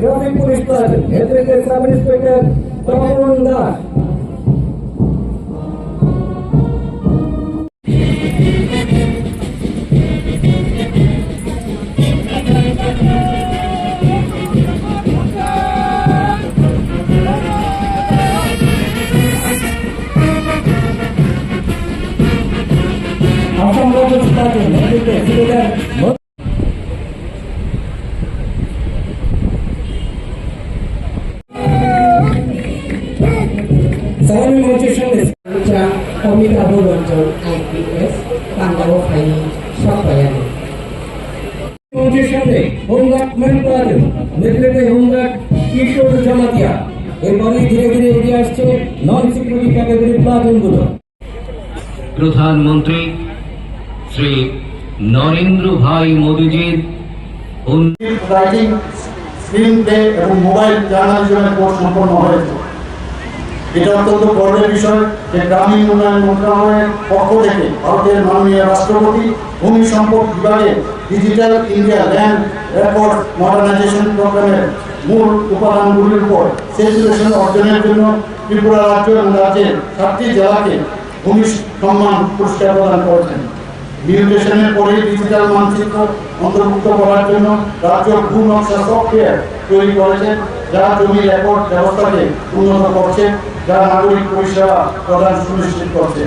Traffic police दल के sub inspector तपन दास Gracias. মঞ্চের সঙ্গে Putra Ọমিতাভ রঞ্জন আইপিএস পাঞ্জাব ফাইনি সপ্তাহে মঞ্চের সাথে হোমগার্ড ম্যান প্লাটুন নেতৃত্বে হোমগার্ড কিশোর জমাতিয়া। এরপরে ধীরে ধীরে এগিয়ে আসছে নন সিকিউরিটি ক্যাটাগরি প্লাটুনগুলো প্রধানমন্ত্রী শ্রী নরেন্দ্র ভাই মোদীজির রাইটিং স্ক্রিন প্লে এবং মোবাইল জার্নালিজমের কোর্স সম্পন্ন হয়েছে। এটা অত্যন্ত গর্বের বিষয় যে গ্রামীণ উন্নয়ন মন্ত্রণালয়ের পক্ষ থেকে ভারতের মাননীয় রাষ্ট্রপতি ভূমি সম্পদ বিভাগে digital India land record modernisation প্রোগ্রামের মূল উপাদানগুলির উপর সেচুরেশন অর্জনের জন্য ত্রিপুরা রাজ্য এবং রাজ্যের সাতটি জেলাকে ভূমি সম্মান পুরস্কার প্রদান করেছেন। মিউটেশনের পরে ডিজিটাল মানচিত্র অন্তর্ভুক্ত করার জন্য রাজ্য ভূ নকশা সফটওয়্যার তৈরি করেছে। যা জমি রেকর্ড ব্যবস্থাকে উন্নত করছে যা নাগরিক পরিষেবা প্রদান সুনিশ্চিত করছে।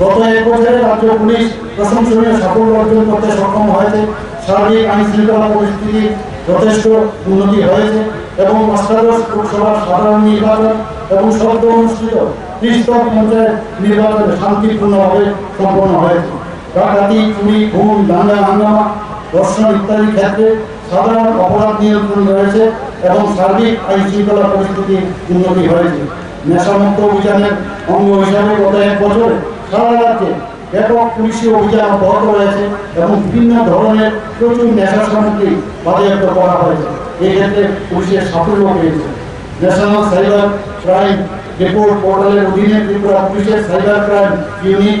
গত এক বছরে রাজ্য পুলিশ প্রশংসনীয় সাফল্য অর্জন করতে সক্ষম হয়েছে। সার্বিক আইন শৃঙ্খলা পরিস্থিতি যথেষ্ট উন্নতি হয়েছে এবং অষ্টাদশ লোকসভার সাধারণ নির্বাচন এবং সদ্য অনুষ্ঠিত ত্রিস্তর পঞ্চায়েত নির্বাচন শান্তিপূর্ণভাবে সম্পন্ন হয়েছে। ডাকাতি, চুরি, খুন, দাঙ্গা, হাঙ্গামা, ধর্ষণ ইত্যাদি ক্ষেত্রে সাধারণ অপরাধ নিয়ন্ত্রণ রয়েছে। এবং সার্বিক আইন শৃঙ্খলা পরিস্থিতি উন্নতি হয়েছে। নেশামুক্ত অভিযানের অঙ্গ হিসাবে গত এক বছরে সারা রাজ্যে ব্যাপক পুলিশি অভিযান অব্যাহত রয়েছে এবং বিভিন্ন ধরনের প্রচুর নেশা সামগ্রী বাজেয়াপ্ত করা হয়েছে। এই ক্ষেত্রে পুলিশের সাফল্য পেয়েছে। ন্যাশনাল সাইবার ক্রাইম রিপোর্ট পোর্টালের অধীনে ত্রিপুরা পুলিশের সাইবার ক্রাইম ইউনিট